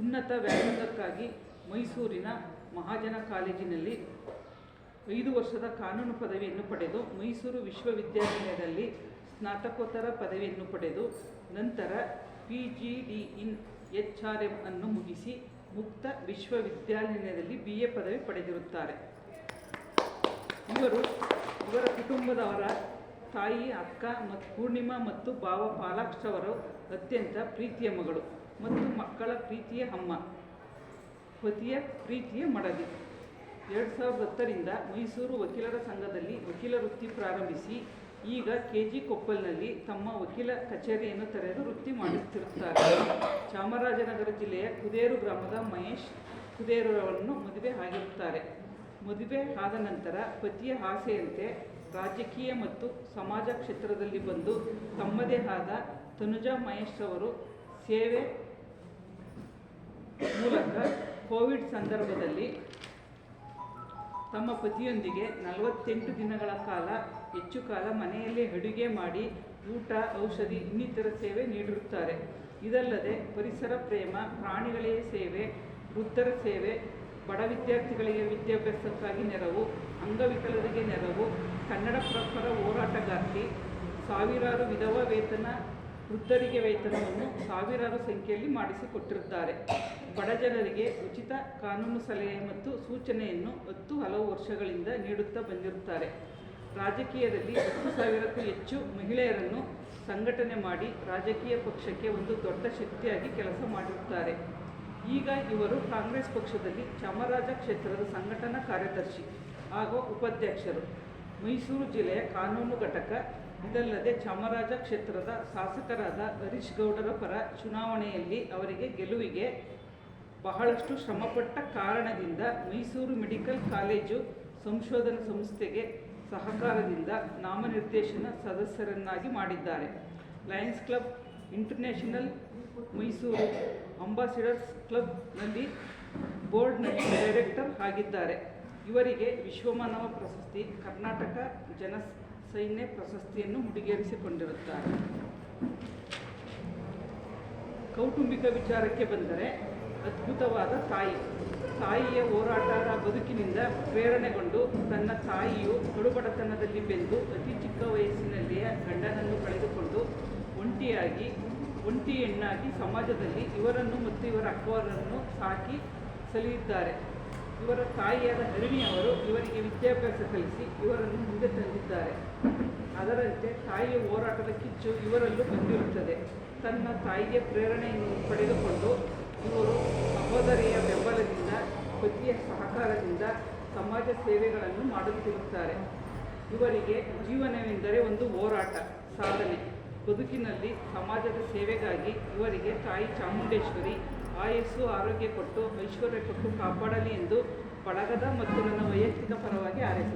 ಉನ್ನತ ವ್ಯಾಸಂಗಕ್ಕಾಗಿ ಮೈಸೂರಿನ ಮಹಾಜನ ಕಾಲೇಜಿನಲ್ಲಿ ಐದು ವರ್ಷದ ಕಾನೂನು ಪದವಿಯನ್ನು ಪಡೆದು ಮೈಸೂರು ವಿಶ್ವವಿದ್ಯಾನಿಲಯದಲ್ಲಿ ಸ್ನಾತಕೋತ್ತರ ಪದವಿಯನ್ನು ಪಡೆದು ನಂತರ P G D in H R M ಅನ್ನು ಮುಗಿಸಿ ಮುಕ್ತ ವಿಶ್ವವಿದ್ಯಾನಿಲಯದಲ್ಲಿ ಬಿ ಎ ಪದವಿ ಪಡೆದಿರುತ್ತಾರೆ. ಇವರು ಇವರ ಕುಟುಂಬದವರ ತಾಯಿ, ಅಕ್ಕ ಮತ್ತು ಪೂರ್ಣಿಮಾ ಮತ್ತು ಭಾವ ಪಾಲಾಕ್ಷವರು ಅತ್ಯಂತ ಪ್ರೀತಿಯ ಮಗಳು. ಮತ್ತು ಮಕ್ಕಳ ಪ್ರೀತಿಯ ಅಮ್ಮ ಪತಿಯ ಪ್ರೀತಿಯ ಮಡದಿ. ಎರಡು ಸಾವಿರದ ಹತ್ತರಿಂದ ಮೈಸೂರು ವಕೀಲರ ಸಂಘದಲ್ಲಿ ವಕೀಲ ವೃತ್ತಿ ಪ್ರಾರಂಭಿಸಿ, ಈಗ ಕೆ ಜಿ ಕೊಪ್ಪಲ್ನಲ್ಲಿ ತಮ್ಮ ವಕೀಲ ಕಚೇರಿಯನ್ನು ತೆರೆದು ವೃತ್ತಿ ಮಾಡುತ್ತಿರುತ್ತಾರೆ ಚಾಮರಾಜನಗರ ಜಿಲ್ಲೆಯ ಕುದೇರು ಗ್ರಾಮದ ಮಹೇಶ್ ಕುದೇರವರನ್ನು ಮದುವೆ ಆಗಿರುತ್ತಾರೆ. ಮದುವೆ ಆದ ನಂತರ ಪತಿಯ ಆಸೆಯಂತೆ ರಾಜಕೀಯ ಮತ್ತು ಸಮಾಜ ಕ್ಷೇತ್ರದಲ್ಲಿ ಬಂದು ತಮ್ಮದೇ ಆದ ತನುಜಾ ಮಹೇಶ್ ಅವರು ಸೇವೆ ಮೂಲಕ ಕೋವಿಡ್ ಸಂದರ್ಭದಲ್ಲಿ ತಮ್ಮ ಪತಿಯೊಂದಿಗೆ ನಲವತ್ತೆಂಟು ದಿನಗಳ ಕಾಲ ಹೆಚ್ಚು ಕಾಲ ಮನೆಯಲ್ಲೇ ಅಡುಗೆ ಮಾಡಿ ಊಟ, ಔಷಧಿ, ಇನ್ನಿತರ ಸೇವೆ ನೀಡಿರುತ್ತಾರೆ. ಇದಲ್ಲದೆ ಪರಿಸರ ಪ್ರೇಮ ಪ್ರಾಣಿಗಳಿಗೆ ಸೇವೆ, ವೃದ್ಧರ ಸೇವೆ, ಬಡ ವಿದ್ಯಾರ್ಥಿಗಳಿಗೆ ವಿದ್ಯಾಭ್ಯಾಸಕ್ಕಾಗಿ ನೆರವು, ಅಂಗವಿಕಲರಿಗೆ ನೆರವು, ಕನ್ನಡ ಪ್ರಪರ ಹೋರಾಟಗಾರ್ತಿ, ಸಾವಿರಾರು ವಿಧವಾ ವೇತನ ವೃದ್ಧರಿಗೆ ವೇತನವನ್ನು ಸಾವಿರಾರು ಸಂಖ್ಯೆಯಲ್ಲಿ ಮಾಡಿಸಿಕೊಟ್ಟಿರುತ್ತಾರೆ. ಬಡ ಜನರಿಗೆ ಉಚಿತ ಕಾನೂನು ಸಲಹೆ ಮತ್ತು ಸೂಚನೆಯನ್ನು ಹತ್ತು ಹಲವು ವರ್ಷಗಳಿಂದ ನೀಡುತ್ತಾ ಬಂದಿರುತ್ತಾರೆ. ರಾಜಕೀಯದಲ್ಲಿ ಹತ್ತು ಸಾವಿರಕ್ಕೂ ಹೆಚ್ಚು ಮಹಿಳೆಯರನ್ನು ಸಂಘಟನೆ ಮಾಡಿ ರಾಜಕೀಯ ಪಕ್ಷಕ್ಕೆ ಒಂದು ದೊಡ್ಡ ಶಕ್ತಿಯಾಗಿ ಕೆಲಸ ಮಾಡಿರುತ್ತಾರೆ. ಈಗ ಇವರು ಕಾಂಗ್ರೆಸ್ ಪಕ್ಷದಲ್ಲಿ ಚಾಮರಾಜ ಕ್ಷೇತ್ರದ ಸಂಘಟನಾ ಕಾರ್ಯದರ್ಶಿ ಹಾಗೂ ಉಪಾಧ್ಯಕ್ಷರು. ಮೈಸೂರು ಜಿಲ್ಲೆಯ ಕಾನೂನು ಘಟಕ. ಇದಲ್ಲದೆ ಚಾಮರಾಜ ಕ್ಷೇತ್ರದ ಶಾಸಕರಾದ ಹರೀಶ್ ಗೌಡರ ಪರ ಚುನಾವಣೆಯಲ್ಲಿ ಅವರಿಗೆ ಗೆಲುವಿಗೆ ಬಹಳಷ್ಟು ಶ್ರಮಪಟ್ಟ ಕಾರಣದಿಂದ ಮೈಸೂರು ಮೆಡಿಕಲ್ ಕಾಲೇಜು ಸಂಶೋಧನಾ ಸಂಸ್ಥೆಗೆ ಸಹಕಾರದಿಂದ ನಾಮನಿರ್ದೇಶನ ಸದಸ್ಯರನ್ನಾಗಿ ಮಾಡಿದ್ದಾರೆ. Lions Club International Mysuru ambassadors ಕ್ಲಬ್ನಲ್ಲಿ ಬೋರ್ಡ್ನಲ್ಲಿ ಡೈರೆಕ್ಟರ್ ಆಗಿದ್ದಾರೆ. ಇವರಿಗೆ ವಿಶ್ವಮಾನವ ಪ್ರಶಸ್ತಿ, ಕರ್ನಾಟಕ ಜನ ಸೈನ್ಯ ಪ್ರಶಸ್ತಿಯನ್ನು ಮುಡಿಗೇರಿಸಿಕೊಂಡಿರುತ್ತಾರೆ ಕೌಟುಂಬಿಕ ವಿಚಾರಕ್ಕೆ ಬಂದರೆ ಅದ್ಭುತವಾದ ತಾಯಿ. ತಾಯಿಯ ಹೋರಾಟದ ಬದುಕಿನಿಂದ ಪ್ರೇರಣೆಗೊಂಡು ತನ್ನ ತಾಯಿಯು ಕಡುಬಡತನದಲ್ಲಿ ಬೆಂದು ಅತಿ ಚಿಕ್ಕ ವಯಸ್ಸಿನಲ್ಲಿಯೇ ಗಂಡನನ್ನು ಕಳೆದುಕೊಂಡು ಒಂಟಿಯಾಗಿ, ಒಂಟಿ ಸಮಾಜದಲ್ಲಿ ಇವರನ್ನು ಮತ್ತು ಇವರ ಅಕ್ಕವರನ್ನು ಸಾಕಿ ಸಲಿಯಿದ್ದಾರೆ ಇವರ ತಾಯಿಯಾದ ಹರಿಣಿ ಅವರು ಇವರಿಗೆ ವಿದ್ಯಾಭ್ಯಾಸ ಕಲಿಸಿ ಇವರನ್ನು ಮುಂದೆ ತಂದಿದ್ದಾರೆ. ಅದರಂತೆ ತಾಯಿಯ ಹೋರಾಟದ ಕಿಚ್ಚು ಇವರಲ್ಲೂ ಬಂದಿರುತ್ತದೆ. ತನ್ನ ತಾಯಿಗೆ ಪ್ರೇರಣೆಯನ್ನು ಪಡೆದುಕೊಂಡು ಇವರು ಸಹೋದರಿಯ ಬೆಂಬಲದಿಂದ, ಪತಿಯ ಸಹಕಾರದಿಂದ ಸಮಾಜ ಸೇವೆಗಳನ್ನು ಮಾಡುತ್ತಿರುತ್ತಾರೆ. ಇವರಿಗೆ ಜೀವನವೆಂದರೆ ಒಂದು ಹೋರಾಟ, ಸಾಧನೆ. ಬದುಕಿನಲ್ಲಿ ಸಮಾಜದ ಸೇವೆಗಾಗಿ ಇವರಿಗೆ ತಾಯಿ ಚಾಮುಂಡೇಶ್ವರಿ ಆಯಸ್ಸು ಆರೋಗ್ಯ ಕೊಟ್ಟು ಐಶ್ವರ್ಯ ಕೊಟ್ಟು ಕಾಪಾಡಲಿ ಎಂದು ಬಳಗದ ಮತ್ತು ನನ್ನ ವೈಯಕ್ತಿಕ ಪರವಾಗಿ ಹಾರೈಸುತ್ತೇನೆ.